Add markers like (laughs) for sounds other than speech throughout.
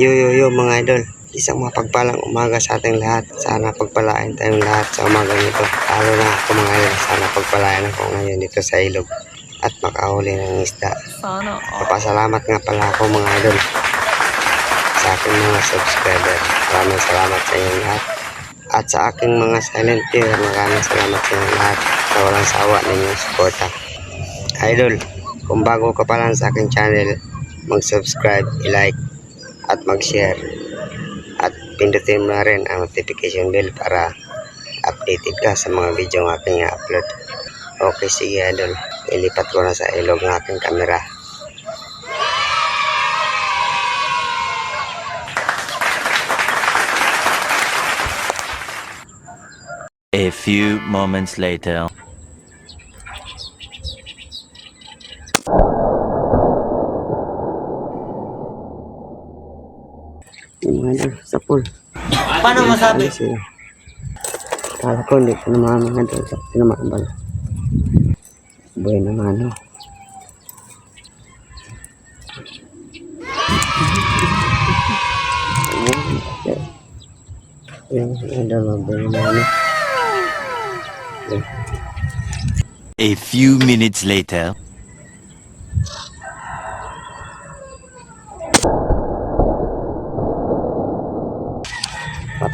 Yo yo yo mga idol, isang mapagpalang umaga sa ating lahat. Sana pagpalain tayong lahat sa umaga nito. Lalo na ako mga idol, sana pagpalain ako ngayon dito sa ilog at makahuli ng isda. Sana. Papasalamat nga pala ako mga idol sa aking mga subscriber. Maraming salamat sa inyo lahat. At sa aking mga silent viewer, maraming salamat sa inyo lahat sa walang sawa ninyong suporta. Idol, kung bago ka pa lang sa aking channel, mag-subscribe, i-like, at mag-share. At pindutin mo na rin ang notification bell para updated ka sa mga video ng aking upload. Okay, sige idol. Ilipat ko na sa ilog ng aking kamera. A few moments later. Yung mga idol, sa pool. Paano masabi? Ano sila? Kala ko hindi ko naman mga idol. Sa tinamaan ba? Buhay naman, no? Yung idol, buhay naman, no? A few minutes later.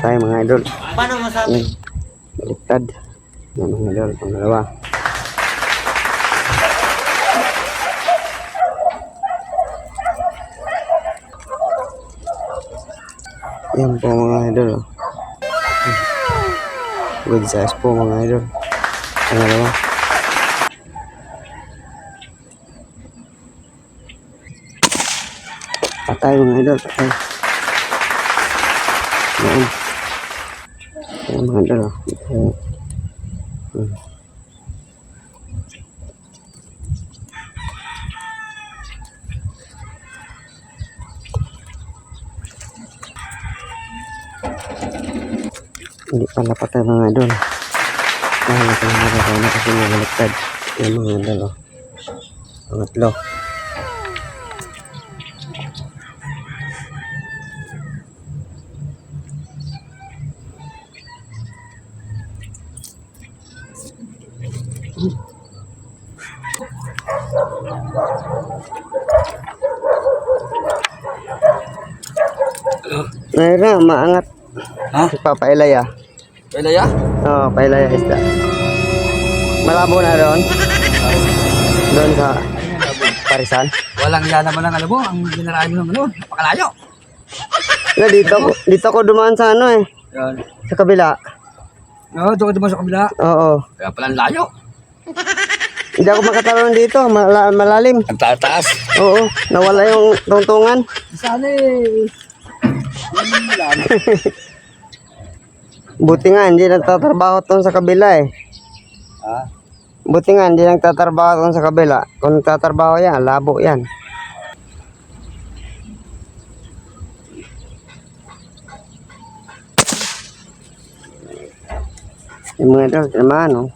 Patay mga idol. Paano masabi? Yan. Baliktad. Yan mga idol, pangalawa. Yan po mga idol. oh. Good size po mga idol. Pangalawa. Patay mga idol, patay. Yan. Yan mga idol. oh. Yan. Hmm. Hindi pala patay mga idol. Mahal ko mga idol na kasi nabaliktad. Yan mga idol. oh. Pangatlo. Ngayon na, maangat. Ha? Papailay ah. Pwede ya? Oo, pailay ang isda. Malabo na doon. Doon sa Parisan. Walang yan naman ang alam mo, ang ginaraan mo ng ano, napakalayo. Na dito ko, dito ko dumaan sa ano eh. Yan. Sa kabila. Oo, doon ka sa kabila. Oo. Kaya pala layo. Hindi ako makatalon dito, mala- malalim. Ang tataas. Oo, nawala yung tungtungan. Sana eh. Buti nga, hindi nagtatrabaho tong sa kabila eh. Ha? Buti nga, hindi nagtatrabaho tong sa kabila. Kung nagtatrabaho yan, labo yan. Yung mga idol, tinamaan oh.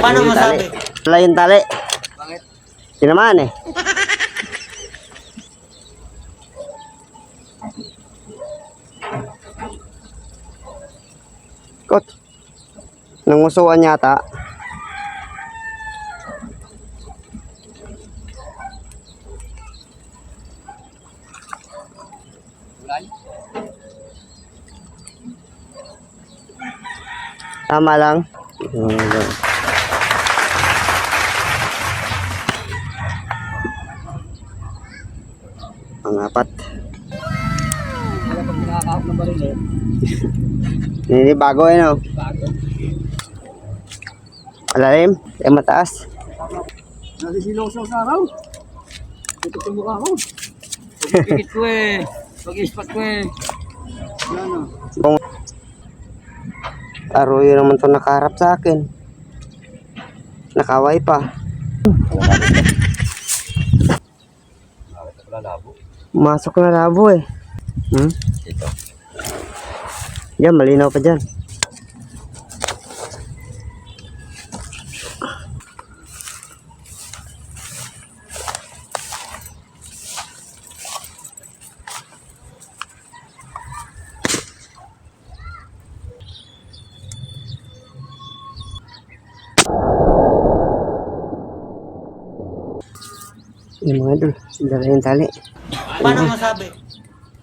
Paano masabi? Wala yung tali. Bakit? Tinamaan eh. Kot. Nangusuan yata. Tama lang. Hmm, Pangapat. Baril eh. Hindi bago eh no. Bago. Malalim. Yung mataas. Nasisilaw sa araw. Ito yung mukha ko. (laughs) Pag-ikit ko eh. Pag-ispat ko eh. Yan o. Bong. Aroyo naman to nakaharap sa akin. Nakaway pa. masuklah labu. Masuklah labu eh. Hmm. Itu. Ya melinau pa jan. Ini mana dulu? Dala yung tali. Paano masabi?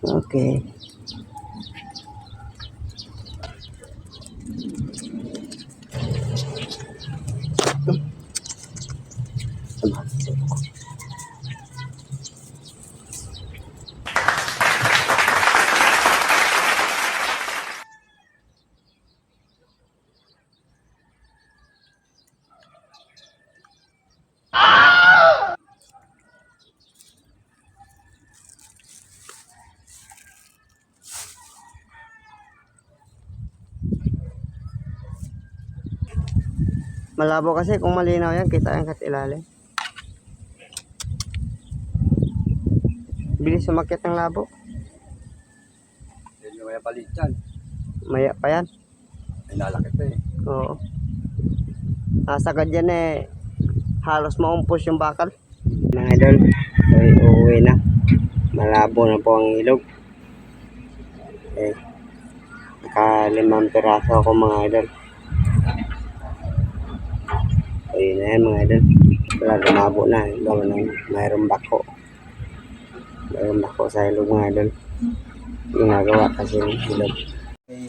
Okay. Malabo kasi kung malinaw yan, kita yung katilalim. Bilis sumakit ng labo. Yan yung kaya palit dyan. Maya pa yan. Ay, lalaki pa eh. Oo. Nasa ganyan eh, halos maumpos yung bakal. Mga idol, ay uuwi na. Malabo na po ang ilog. Eh, nakalimang piraso ako mga idol. Ayun na yan mga idol. Wala, lumabo na. Gawa ng mayroong bako. Mayroong bako sa ilog mga idol. Ginagawa kasi yung ilog. Eh,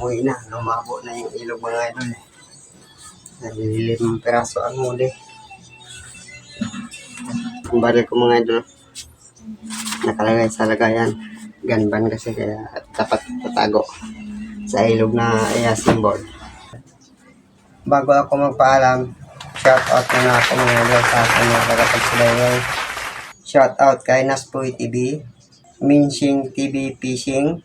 Uwi na, lumabo na yung ilog mga idol. Nalilim peraso ang muli. Ang baril ko mga idol, nakalagay sa lagayan. Ganban kasi kaya dapat tatago sa ilog na iasin board. Bago ako magpaalam, shout out muna ako mga idol sa aking mga tagapagsubaybay. Shout out kay Naspoy TV, Minshing TV Fishing,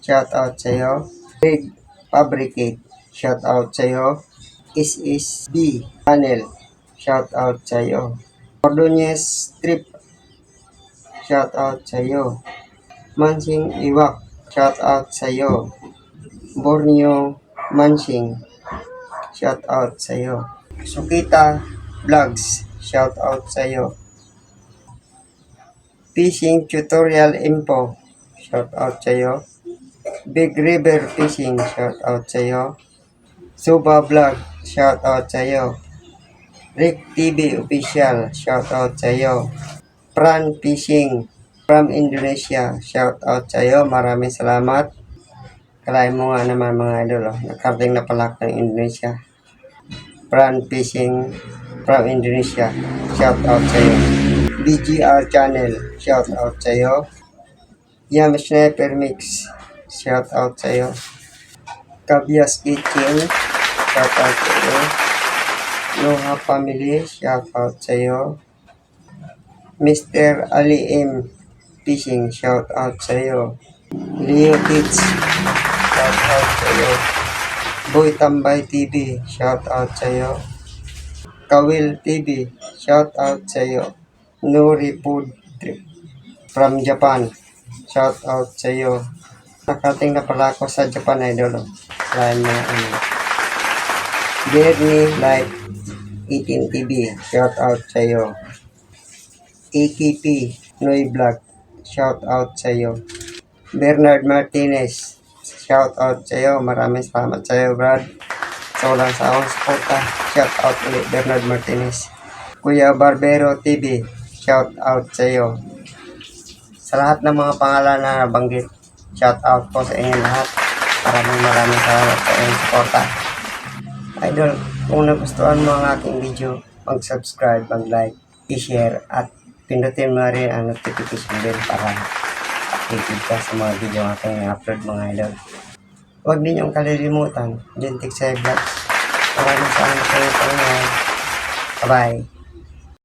shout out sa iyo. Big Fabricate, shout out sa iyo. Is is B Panel, shout out sa iyo. Ordonez Strip, shout out sa iyo. Mansing Iwak, shout out sa iyo. Borneo Mansing, shout out sa iyo. Sukita Vlogs, shout out sa iyo. Fishing Tutorial Info, shout out sa iyo. Big River Fishing, shout out sa iyo. Suba Vlog, shout out sa iyo. Rick TV Official, shout out sa iyo. Pran Fishing from Indonesia, shout out sa iyo. Maraming salamat. Kalahin mo nga naman mga idol, oh. nakarating na pala ako ng Indonesia. Pran Fishing from Indonesia, shout out sa iyo. BGR Channel, shout out sa iyo. Yam Sniper Mix, shout out sa iyo. Kabias Kitchen, shout out sa iyo. Loha Family, shout out sa iyo. Mr. Ali M. Fishing, shout out sa iyo. Leo Kids, shout out sa iyo. Boy Tambay TV, shout out sa iyo. Kawil TV, shout out sa iyo. Nuri Food Trip from Japan, shout out sa iyo. Nakating na pala ako sa Japan Idol. Maraming mga ano. Bernie Life 18 TV, shout out sa iyo. AKP Noy Vlog, shout out sa iyo. Bernard Martinez, shout out sa iyo. Maraming salamat sa iyo, Brad. Sa walang sawang suporta, shout out ulit Bernard Martinez. Kuya Barbero TV, shout out sa. Sa lahat ng mga pangalan na nabanggit, shout out po sa inyo lahat. Maraming maraming salamat sa inyong suporta. Idol, kung nagustuhan mo ang aking video, mag-subscribe, mag-like, i-share, at pindutin mo na rin ang notification bell para updated ka sa mga video ng aking upload mga idol. Huwag ninyong kalilimutan, Gentic Vlogs. Maraming salamat sa inyo. Bye-bye.